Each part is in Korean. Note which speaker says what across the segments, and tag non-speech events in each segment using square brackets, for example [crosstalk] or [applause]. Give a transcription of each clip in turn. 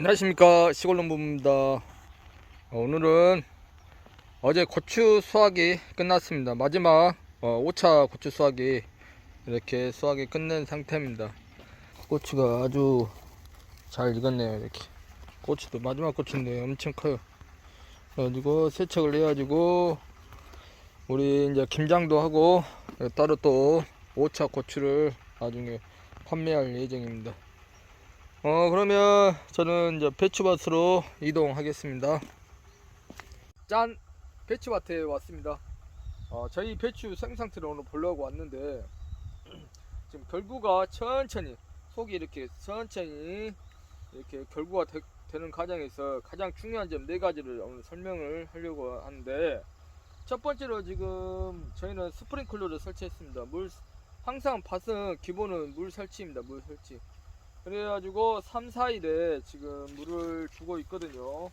Speaker 1: 안녕하십니까. 시골농부입니다. 어, 오늘은 어제 고추 수확이 끝났습니다. 마지막 어, 5차 고추 수확이 이렇게 수확이 끝낸 상태입니다. 고추가 아주 잘 익었네요 이렇게. 고추도 마지막 고추인데 엄청 커요. 그래가지고 세척을 해가지고 우리 이제 김장도 하고 따로 또 5차 고추를 나중에 판매할 예정입니다 어 그러면 저는 이제 배추밭으로 이동하겠습니다. 짠! 배추밭에 왔습니다. 어, 저희 배추 생상태를 오늘 보려고 왔는데 [clears throat] 지금 결구가 천천히 속이 이렇게 천천히 이렇게 결구가 되, 는 과정에서 가장 중요한 점 네 가지를 오늘 설명을 하려고 하는데 첫 번째로 지금 저희는 스프링클러를 설치했습니다. 물 항상 밭은 기본은 물 설치입니다. 물 설치 그래가지고 3, 4일에 지금 물을 주고 있거든요.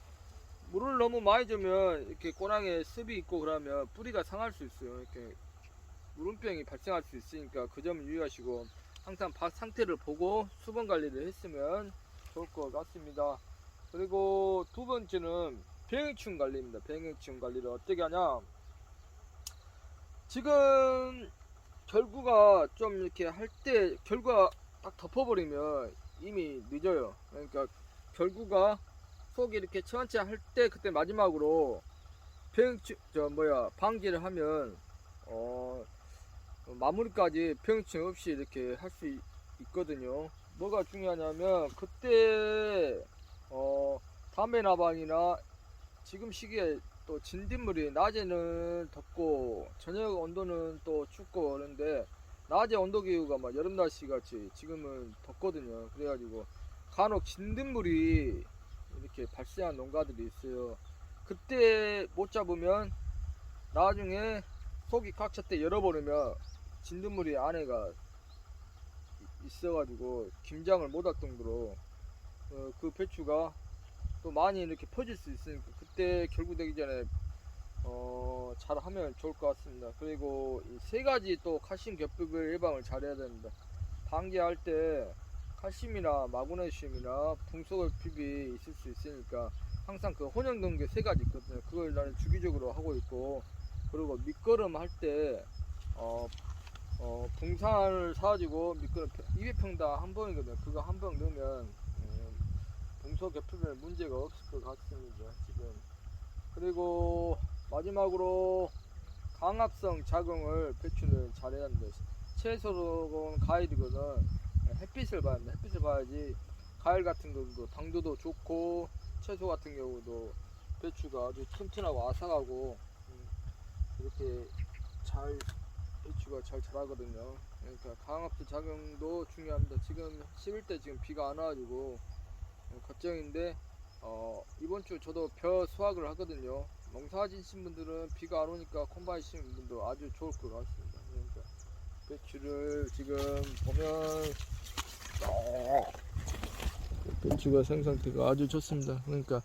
Speaker 1: 물을 너무 많이 주면 이렇게 꼬랑에 습이 있고 그러면 뿌리가 상할 수 있어요. 이렇게 물음병이 발생할 수 있으니까 그 점을 유의하시고 항상 밭 상태를 보고 수분 관리를 했으면 좋을 것 같습니다. 그리고 두 번째는 병해충 관리입니다. 병해충 관리를 어떻게 하냐? 지금 결구가 좀 이렇게 할 때 결과 딱 덮어버리면 이미 늦어요. 그러니까 결구가 속이 이렇게 천천히 할 때 그때 마지막으로 병충 저 뭐야 방지를 하면 어 마무리까지 병충 없이 이렇게 할 수 있거든요. 뭐가 중요하냐면 그때 어 담배 나방이나 지금 시기에 또 진딧물이 낮에는 덥고 저녁 온도는 또 춥고 그런데 낮에 온도 기후가 막 여름 날씨 같이 지금은 덥거든요. 그래가지고 간혹 진딧물이 이렇게 발생한 농가들이 있어요. 그때 못 잡으면 나중에 속이 꽉 찼대 열어버리면 진딧물이 안에가 이- 있어가지고 김장을 못 할 정도로 어, 그 배추가 또 많이 이렇게 퍼질 수 있으니까 그때 결구되기 전에 어, 잘 하면 좋을 것 같습니다. 그리고 이 세 가지 또 칼슘 겹벽을 예방을 잘해야 됩니다. 방제할 때 칼슘이나 마그네슘이나 붕속을핍이 있을 수 있으니까 항상 그 혼용동계 세 가지 있거든요. 그걸 나는 주기적으로 하고 있고 그리고 밑거름 할때 어, 어, 붕산을 사가지고 밑거름 200평당 한 번이거든요. 그거 한 병 넣으면 음, 붕속 겹벽에 문제가 없을 것 같습니다. 지금 그리고 마지막으로 강압성 작용을 배추는 잘해야 합니다. 채소로는 과일이거든 햇빛을 봐야 합니다. 햇빛을 봐야지 과일 같은 경우도 당도도 좋고 채소 같은 경우도 배추가 아주 튼튼하고 아삭하고 음, 이렇게 잘 배추가 잘 자라거든요. 그러니까 강압성 작용도 중요합니다. 지금 11대 지금 비가 안 와가지고 어, 걱정인데 어, 이번 주 저도 벼 수확을 하거든요. 농사 지신 분들은 비가 안 오니까 콤바인 시는 분도 아주 좋을 것 같습니다. 그러니까 배추를 지금 보면 어, 배추가 생상태가 아주 좋습니다. 그러니까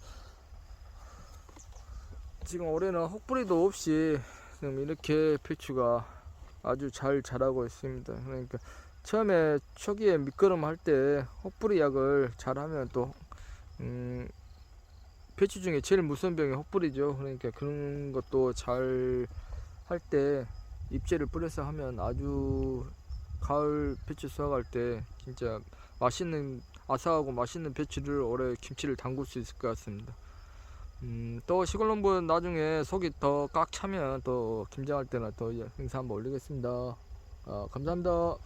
Speaker 1: 지금 올해는 혹부리도 없이 지금 이렇게 배추가 아주 잘 자라고 있습니다. 그러니까 처음에 초기에 밑거름 할때 혹부리 약을 잘하면 또 음, 배추 중에 제일 무서운 병이 혹부리죠. 그러니까 그런 것도 잘 할 때 잎제를 뿌려서 하면 아주 가을 배추 수확할 때 진짜 맛있는 아삭하고 맛있는 배추를 올해 김치를 담글 수 있을 것 같습니다. 음, 또 시골 농부는 나중에 속이 더 꽉 차면 또 김장할 때나 또 행사 한번 올리겠습니다. 아, 감사합니다.